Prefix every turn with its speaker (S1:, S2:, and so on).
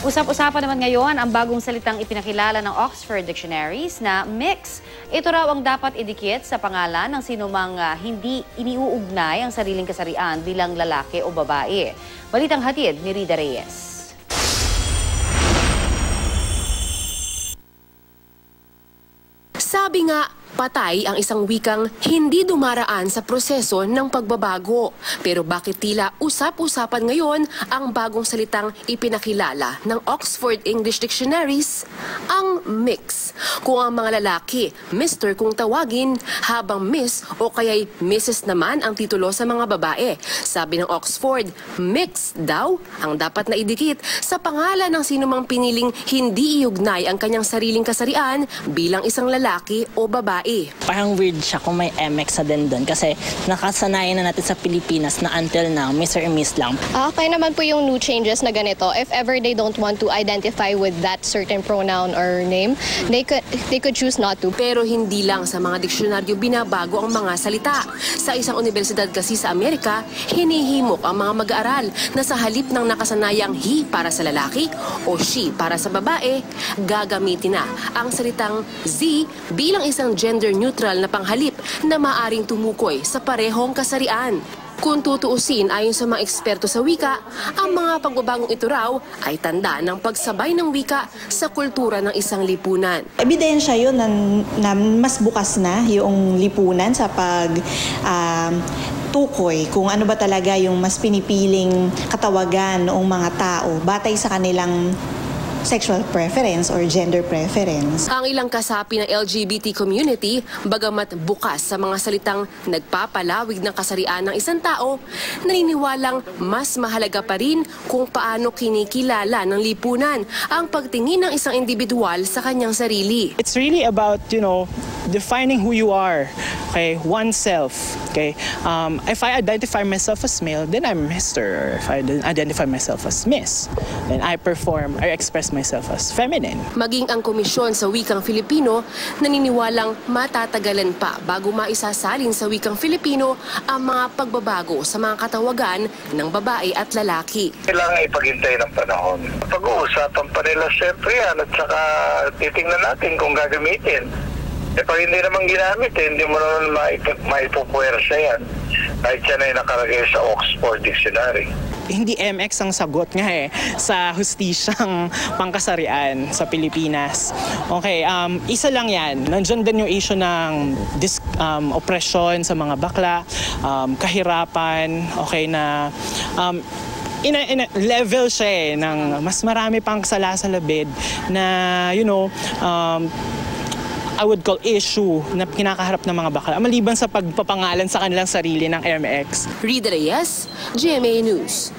S1: Usap-usapan naman ngayon ang bagong salitang ipinakilala ng Oxford Dictionaries na mix. Ito raw ang dapat idikit sa pangalan ng sinumang ah, hindi iniuugnay ang sariling kasarian bilang lalaki o babae. Balitang hatid ni Rida Reyes.
S2: Sabi nga, patay ang isang wikang hindi dumaraan sa proseso ng pagbabago. Pero bakit tila usap-usapan ngayon ang bagong salitang ipinakilala ng Oxford English Dictionaries? Ang mix. Kung ang mga lalaki, Mr. kung tawagin, habang Miss o kaya'y Mrs. naman ang titulo sa mga babae. Sabi ng Oxford, mix daw ang dapat na idikit sa pangalan ng sinumang piniling hindi iugnay ang kanyang sariling kasarian bilang isang lalaki o babae.
S3: Parang weird siya kung may MX sa din doon kasi nakasanayan na natin sa Pilipinas na until now, Mr. and Miss lang.
S4: Ah, kaya naman po yung new changes na ganito. If ever they don't want to identify with that certain pronoun or name, they could they could choose not to.
S2: Pero hindi lang sa mga diksyonaryo binabago ang mga salita. Sa isang universidad kasi sa Amerika, hinihimok ang mga mag-aaral na sa halip ng nakasanayang he para sa lalaki o she para sa babae, gagamitin na ang salitang Z bilang isang gender-neutral na panghalip na maaring tumukoy sa parehong kasarian. Kung tutuusin ayon sa mga eksperto sa wika, ang mga pagbabagong ito raw ay tanda ng pagsabay ng wika sa kultura ng isang lipunan.
S5: Ebidensya yun na, na mas bukas na yung lipunan sa pag um, tukoy kung ano ba talaga yung mas pinipiling katawagan noong mga tao batay sa kanilang sexual preference or gender preference.
S2: Ang ilang kasapi ng LGBT community, bagamat bukas sa mga salitang nagpapalawig ng kasarian ng isang tao, naniniwalang mas mahalaga pa rin kung paano kinikilala ng lipunan ang pagtingin ng isang individual sa kanyang sarili.
S6: It's really about, you know, defining who you are, okay, oneself, okay. Um, if I identify myself as male, then I'm Mr. Or if I identify myself as Miss, then I perform, I express myself as feminine.
S2: Maging ang komisyon sa wikang Filipino, naniniwalang matatagalan pa bago maisasalin sa wikang Filipino ang mga pagbabago sa mga katawagan ng babae at lalaki.
S7: Kailangan ipaghintay ng panahon. Pag-uusapan pa nila siyempre yan at saka titingnan natin kung gagamitin. Eh pag hindi naman ginamit, eh, hindi mo naman maip- maipupuwersa yan. Kahit yan ay nakalagay sa Oxford Dictionary.
S6: Hindi MX ang sagot nga eh sa hustisyang pangkasarian sa Pilipinas. Okay, um, isa lang yan. Nandiyan din yung issue ng dis, um, oppression sa mga bakla, um, kahirapan, okay, na um, in a, in a level siya eh, ng mas marami pang salasalabid na, you know, um, I would call issue na kinakaharap ng mga bakla maliban sa pagpapangalan sa kanilang sarili ng MX.
S2: Rida Reyes, GMA News.